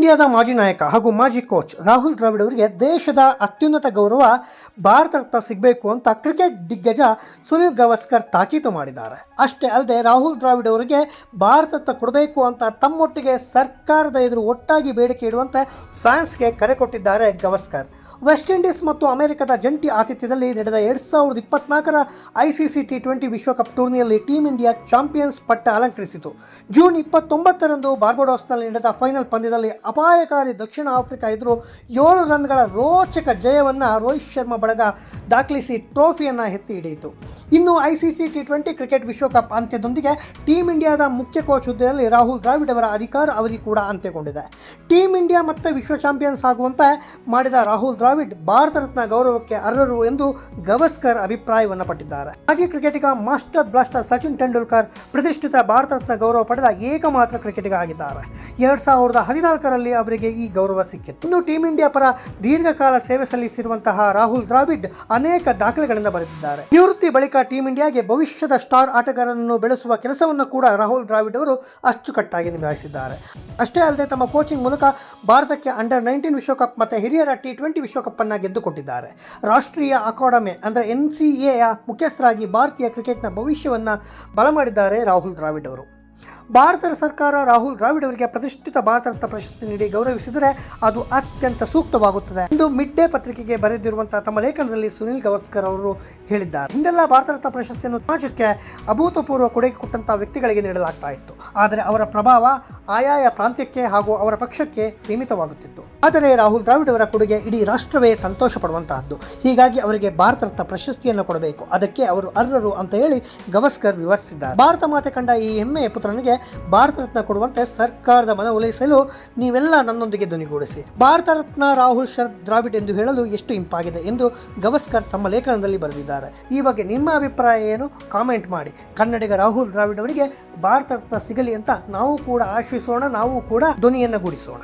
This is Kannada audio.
ಇಂಡಿಯಾದ ಮಾಜಿ ನಾಯಕ ಹಾಗೂ ಮಾಜಿ ಕೋಚ್ ರಾಹುಲ್ ದ್ರಾವಿಡ್ ಅವರಿಗೆ ದೇಶದ ಅತ್ಯುನ್ನತ ಗೌರವ ಭಾರತ ರತ್ನ ಸಿಗಬೇಕು ಅಂತ ಕ್ರಿಕೆಟ್ ದಿಗ್ಗಜ ಸುನಿಲ್ ಗವಾಸ್ಕರ್ ತಾಕೀತು ಮಾಡಿದ್ದಾರೆ. ಅಷ್ಟೇ ಅಲ್ಲದೆ ರಾಹುಲ್ ದ್ರಾವಿಡ್ ಅವರಿಗೆ ಭಾರತ ರತ್ನ ಕೊಡಬೇಕು ಅಂತ ತಮ್ಮೊಟ್ಟಿಗೆ ಸರ್ಕಾರದ ಎದುರು ಒಟ್ಟಾಗಿ ಬೇಡಿಕೆ ಇಡುವಂತೆ ಫ್ಯಾನ್ಸ್ಗೆ ಕರೆ ಕೊಟ್ಟಿದ್ದಾರೆ ಗವಾಸ್ಕರ್. ವೆಸ್ಟ್ ಇಂಡೀಸ್ ಮತ್ತು ಅಮೆರಿಕದ ಜಂಟಿ ಆತಿಥ್ಯದಲ್ಲಿ ನಡೆದ ಎರಡ್ ಸಾವಿರದ ಇಪ್ಪತ್ನಾಲ್ಕರ ಐಸಿಸಿ ಟಿ ಟ್ವೆಂಟಿ ವಿಶ್ವಕಪ್ ಟೂರ್ನಿಯಲ್ಲಿ ಟೀಂ ಇಂಡಿಯಾ ಚಾಂಪಿಯನ್ಸ್ ಪಟ್ಟ ಅಲಂಕರಿಸಿತು. ಜೂನ್ ಇಪ್ಪತ್ತೊಂಬತ್ತರಂದು ಬಾರ್ಬಡೋಸ್ನಲ್ಲಿ ನಡೆದ ಫೈನಲ್ ಪಂದ್ಯದಲ್ಲಿ ಅಪಾಯಕಾರಿ ದಕ್ಷಿಣ ಆಫ್ರಿಕಾ ಎದುರು ಏಳು ರನ್ಗಳ ರೋಚಕ ಜಯವನ್ನು ರೋಹಿತ್ ಶರ್ಮಾ ಬಳಗ ದಾಖಲಿಸಿ ಟ್ರೋಫಿಯನ್ನು ಎತ್ತಿ ಹಿಡಿಯಿತು. ಇನ್ನು ಐಸಿಸಿ ಟಿ ಟ್ವೆಂಟಿ ಕ್ರಿಕೆಟ್ ವಿಶ್ವಕಪ್ ಅಂತ್ಯದೊಂದಿಗೆ ಟೀಂ ಇಂಡಿಯಾದ ಮುಖ್ಯ ಕೋಚ್ ಹುದ್ದೆಯಲ್ಲಿ ರಾಹುಲ್ ದ್ರಾವಿಡ್ ಅವರ ಅಧಿಕಾರ ಅವಧಿ ಕೂಡ ಅಂತ್ಯಗೊಂಡಿದೆ. ಟೀಂ ಇಂಡಿಯಾ ಮತ್ತೆ ವಿಶ್ವ ಚಾಂಪಿಯನ್ಸ್ ಆಗುವಂತೆ ಮಾಡಿದ ರಾಹುಲ್ ದ್ರಾವಿಡ್ ಭಾರತ ರತ್ನ ಗೌರವಕ್ಕೆ ಅರ್ಹರು ಎಂದು ಗವಸ್ಕರ್ ಅಭಿಪ್ರಾಯವನ್ನು ಪಟ್ಟಿದ್ದಾರೆ. ಮಾಜಿ ಕ್ರಿಕೆಟಿಗ ಮಾಸ್ಟರ್ ಬ್ಲಾಸ್ಟರ್ ಸಚಿನ್ ತೆಂಡೂಲ್ಕರ್ ಪ್ರತಿಷ್ಠಿತ ಭಾರತ ರತ್ನ ಗೌರವ ಪಡೆದ ಏಕಮಾತ್ರ ಕ್ರಿಕೆಟಿಗ ಆಗಿದ್ದಾರೆ. ಎರಡ್ ಸಾವಿರದ ಹದಿನಾಲ್ಕರಲ್ಲಿ ಅವರಿಗೆ ಈ ಗೌರವ ಸಿಕ್ಕಿತ್ತು. ಇನ್ನು ಟೀಂ ಇಂಡಿಯಾ ಪರ ದೀರ್ಘಕಾಲ ಸೇವೆ ಸಲ್ಲಿಸಿರುವಂತಹ ರಾಹುಲ್ ದ್ರಾವಿಡ್ ಅನೇಕ ದಾಖಲೆಗಳಿಂದ ಬರೆದಿದ್ದಾರೆ. ನಿವೃತ್ತಿ ಬಳಿಕ ಟೀಂ ಇಂಡಿಯಾಗೆ ಭವಿಷ್ಯದ ಸ್ಟಾರ್ ಆಟಗಾರರನ್ನು ಬೆಳೆಸುವ ಕೆಲಸವನ್ನು ಕೂಡ ರಾಹುಲ್ ದ್ರಾವಿಡ್ ಅವರು ಅಚ್ಚುಕಟ್ಟಾಗಿ ನಿಭಾಯಿಸಿದ್ದಾರೆ. ಅಷ್ಟೇ ಅಲ್ಲದೆ ತಮ್ಮ ಕೋಚಿಂಗ್ ಮೂಲಕ ಭಾರತಕ್ಕೆ ಅಂಡರ್ ನೈನ್ಟೀನ್ ವಿಶ್ವಕಪ್ ಮತ್ತು ಹಿರಿಯರ ಟಿ ಟ್ವೆಂಟಿ ವಿಶ್ವಕಪ್ಪನ್ನು ಗೆದ್ದುಕೊಟ್ಟಿದ್ದಾರೆ. ರಾಷ್ಟ್ರೀಯ ಅಕಾಡೆಮಿ ಅಂದರೆ ಎನ್ ಸಿ ಎಯ ಮುಖ್ಯಸ್ಥರಾಗಿ ಭಾರತೀಯ ಕ್ರಿಕೆಟ್ನ ಭವಿಷ್ಯವನ್ನು ಬಲ ಮಾಡಿದ್ದಾರೆ ರಾಹುಲ್ ದ್ರಾವಿಡ್ ಅವರು. ಭಾರತ ಸರ್ಕಾರ ರಾಹುಲ್ ದ್ರಾವಿಡ್ ಅವರಿಗೆ ಪ್ರತಿಷ್ಠಿತ ಭಾರತ ರತ್ನ ಪ್ರಶಸ್ತಿ ನೀಡಿ ಗೌರವಿಸಿದರೆ ಅದು ಅತ್ಯಂತ ಸೂಕ್ತವಾಗುತ್ತದೆ ಎಂದು ಮಿಡ್ ಡೇ ಪತ್ರಿಕೆಗೆ ಬರೆದಿರುವಂತಹ ತಮ್ಮ ಲೇಖನದಲ್ಲಿ ಸುನಿಲ್ ಗವಾಸ್ಕರ್ ಅವರು ಹೇಳಿದ್ದಾರೆ. ಹಿಂದೆಲ್ಲ ಭಾರತ ರತ್ನ ಪ್ರಶಸ್ತಿಯನ್ನು ಸಮಾಜಕ್ಕೆ ಅಭೂತಪೂರ್ವ ಕೊಡುಗೆ ಕೊಟ್ಟಂತಹ ವ್ಯಕ್ತಿಗಳಿಗೆ ನೀಡಲಾಗ್ತಾ ಇತ್ತು. ಆದರೆ ಅವರ ಪ್ರಭಾವ ಆಯಾಯ ಪ್ರಾಂತ್ಯಕ್ಕೆ ಹಾಗೂ ಅವರ ಪಕ್ಷಕ್ಕೆ ಸೀಮಿತವಾಗುತ್ತಿತ್ತು. ಆದರೆ ರಾಹುಲ್ ದ್ರಾವಿಡ್ ಅವರ ಕೊಡುಗೆ ಇಡೀ ರಾಷ್ಟ್ರವೇ ಸಂತೋಷ ಪಡುವಂತಹದ್ದು ಹೀಗಾಗಿ ಅವರಿಗೆ ಭಾರತ ರತ್ನ ಪ್ರಶಸ್ತಿಯನ್ನು ಕೊಡಬೇಕು. ಅದಕ್ಕೆ ಅವರು ಅರ್ಹರು ಅಂತ ಹೇಳಿ ಗವಸ್ಕರ್ ವಿವರಿಸಿದ್ದಾರೆ. ಭಾರತ ಮಾತೆ ಕಂಡ ಈ ಹೆಮ್ಮೆಯ ಪುತ್ರನಿಗೆ ಭಾರತ ರತ್ನ ಕೊಡುವಂತೆ ಸರ್ಕಾರದ ಮನವೊಲಿಸಲು ನೀವೆಲ್ಲ ನನ್ನೊಂದಿಗೆ ಧ್ವನಿಗೂಡಿಸಿ. ಭಾರತ ರತ್ನ ರಾಹುಲ್ ಶರದ್ ದ್ರಾವಿಡ್ ಎಂದು ಹೇಳಲು ಎಷ್ಟು ಇಂಪಾಗಿದೆ ಎಂದು ಗವಸ್ಕರ್ ತಮ್ಮ ಲೇಖನದಲ್ಲಿ ಬರೆದಿದ್ದಾರೆ. ಈ ಬಗ್ಗೆ ನಿಮ್ಮ ಅಭಿಪ್ರಾಯ ಏನು? ಕಾಮೆಂಟ್ ಮಾಡಿ. ಕನ್ನಡಿಗ ರಾಹುಲ್ ದ್ರಾವಿಡ್ ಅವರಿಗೆ ಭಾರತ ರತ್ನ ಸಿಗಲಿ ಅಂತ ನಾವು ಕೂಡ ಆಶಿಸೋಣ ನಾವು ಕೂಡ ಧ್ವನಿಯನ್ನ ಗೂಡಿಸೋಣ.